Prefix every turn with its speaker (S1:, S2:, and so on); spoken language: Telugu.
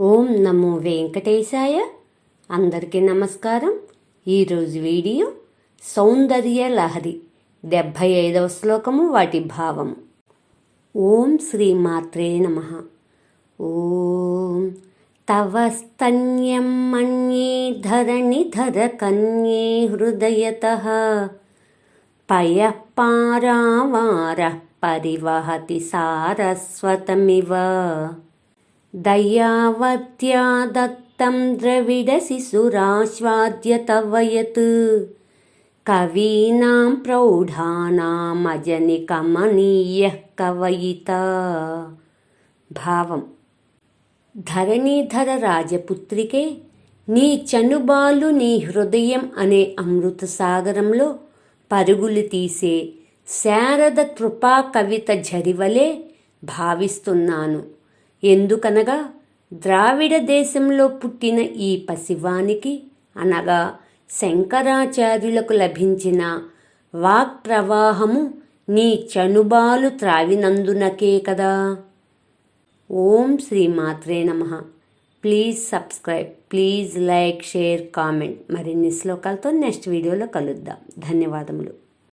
S1: ఓం నమో వెంకటేశాయ. అందరికీ నమస్కారం. ఈరోజు వీడియో సౌందర్య లహరి డెబ్భై ఐదవ శ్లోకము వాటి భావం. ఓం శ్రీ మాత్రే నమ. ఓం తవ స్తన్యం మన్యే ధరణిధర కన్యే హృదయత. పయ పారావార పరివహతి సారస్వతమివ. దయావత్యా దత్తం ద్రవిడ శిశురాశ్వాద్య తవయత్. కవీనాం ప్రౌఢానామజని కమనీయ కవయిత. భావం. ధరణీధర రాజపుత్రికే నీ చనుబాలు నీ హృదయం అనే అమృత సాగరంలో పరుగులు తీసే శారద కృపా కవిత జరివలే భావిస్తున్నాను. ఎందుకనగా ద్రావిడ దేశంలో పుట్టిన ఈ పసివానికి అనగా శంకరాచార్యులకు లభించిన వాక్ ప్రవాహము నీ చనుబాలు త్రావినందునకే కదా. ఓం శ్రీ మాత్రే నమ. Please subscribe please like share comment. మరిన్ని శ్లోకాలతో నెక్స్ట్ వీడియోలో కలుద్దాం. ధన్యవాదములు.